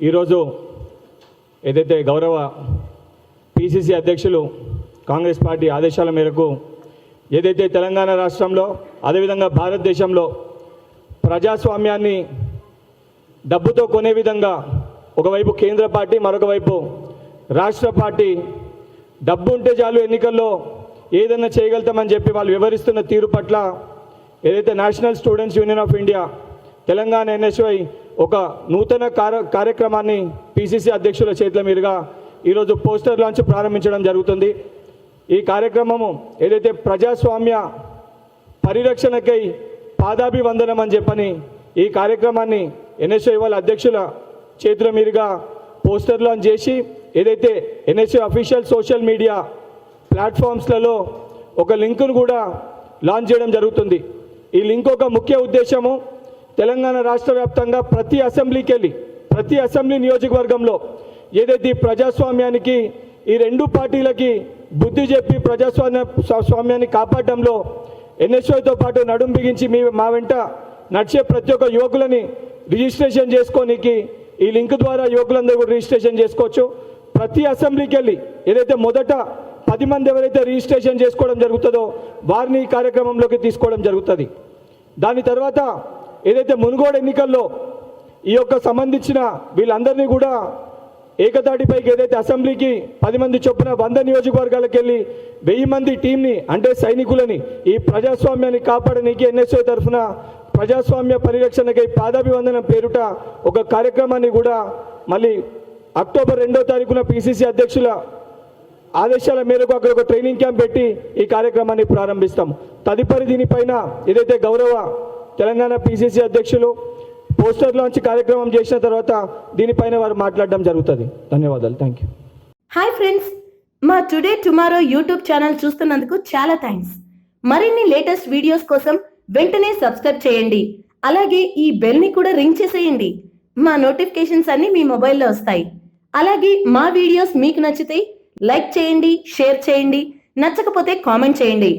ఈరోజు ఏదైతే గౌరవ పిసిసి అధ్యక్షులు కాంగ్రెస్ పార్టీ ఆదేశాల మేరకు ఏదైతే తెలంగాణ రాష్ట్రంలో అదేవిధంగా భారతదేశంలో ప్రజాస్వామ్యాన్ని డబ్బుతో కొనే విధంగా ఒకవైపు కేంద్ర పార్టీ మరొక వైపు రాష్ట్ర పార్టీ డబ్బు ఉంటే చాలు ఎన్నికల్లో ఏదైనా చేయగలుగుతామని చెప్పి వాళ్ళు వివరిస్తున్న తీరు పట్ల ఏదైతే National Students Union of India Telangana ఎన్ఎస్వై ఒక నూతన కార్య కార్యక్రమాన్ని పిసిసి అధ్యక్షుల చేతుల మీదుగా ఈరోజు పోస్టర్ లాంచ్ ప్రారంభించడం జరుగుతుంది. ఈ కార్యక్రమము ఏదైతే ప్రజాస్వామ్య పరిరక్షణకై పాదాభివందనం అని చెప్పని ఈ కార్యక్రమాన్ని ఎన్ఎస్ఐ వాళ్ళ అధ్యక్షుల చేతుల మీదుగా పోస్టర్ లాంచ్ చేసి ఏదైతే N S I official social media ప్లాట్ఫామ్స్లలో ఒక లింకును కూడా లాంచ్ చేయడం జరుగుతుంది. ఈ లింక్ ఒక ముఖ్య ఉద్దేశము. తెలంగాణ రాష్ట్ర వ్యాప్తంగా ప్రతి అసెంబ్లీకి వెళ్ళి ప్రతి అసెంబ్లీ నియోజకవర్గంలో ఏదైతే ప్రజాస్వామ్యానికి ఈ రెండు పార్టీలకి బుద్ధి చెప్పి ప్రజాస్వామ్య స్వామ్యాన్ని కాపాడడంలో ఎన్ఎస్ఓతో పాటు నడుం బిగించి మీ మా వెంట నడిచే ప్రతి ఒక్క యువకులని రిజిస్ట్రేషన్ చేసుకోనికి ఈ లింక్ ద్వారా యువకులందరూ కూడా రిజిస్ట్రేషన్ చేసుకోవచ్చు. ప్రతి అసెంబ్లీకి వెళ్ళి ఏదైతే మొదట పది మంది ఎవరైతే రిజిస్ట్రేషన్ చేసుకోవడం జరుగుతుందో వారిని ఈ కార్యక్రమంలోకి తీసుకోవడం జరుగుతుంది. దాని తర్వాత ఏదైతే మునుగోడు ఎన్నికల్లో ఈ యొక్క సంబంధించిన వీళ్ళందరినీ కూడా ఏకతాటిపైకి ఏదైతే అసెంబ్లీకి పది మంది చొప్పున వంద నియోజకవర్గాలకు వెళ్ళి వెయ్యి మంది టీంని అంటే సైనికులని ఈ ప్రజాస్వామ్యాన్ని కాపాడనీకి ఎన్ఎస్ఓ తరఫున ప్రజాస్వామ్య పరిరక్షణకై పాదాభివందనం పేరుట ఒక కార్యక్రమాన్ని కూడా మళ్ళీ అక్టోబర్ రెండో తారీఖున పిసిసి అధ్యక్షుల ఆదేశాల మేరకు అక్కడ ఒక ట్రైనింగ్ క్యాంప్ పెట్టి ఈ కార్యక్రమాన్ని ప్రారంభిస్తాం. తదుపరి దీనిపైన ఏదైతే గౌరవ తెలంగాణ పిసిసి అధ్యక్షులు పోస్టర్ లాంచ్ కార్యక్రమం చేసిన తర్వాత దీనిపైన వారు మాట్లాడడం జరుగుతుంది. ధన్యవాదాలు. థ్యాంక్ యూ హాయ్ ఫ్రెండ్స్ మా టుడే టుమారో యూట్యూబ్ ఛానల్ చూస్తున్నందుకు చాలా థ్యాంక్స్ మరిన్ని లేటెస్ట్ వీడియోస్ కోసం వెంటనే సబ్స్క్రైబ్ చేయండి. అలాగే ఈ బెల్ని కూడా రింగ్ చేసేయండి. మా నోటిఫికేషన్స్ అన్ని మీ మొబైల్లో వస్తాయి. అలాగే మా వీడియోస్ మీకు నచ్చితే లైక్ చేయండి షేర్ చేయండి. నచ్చకపోతే కామెంట్ చేయండి.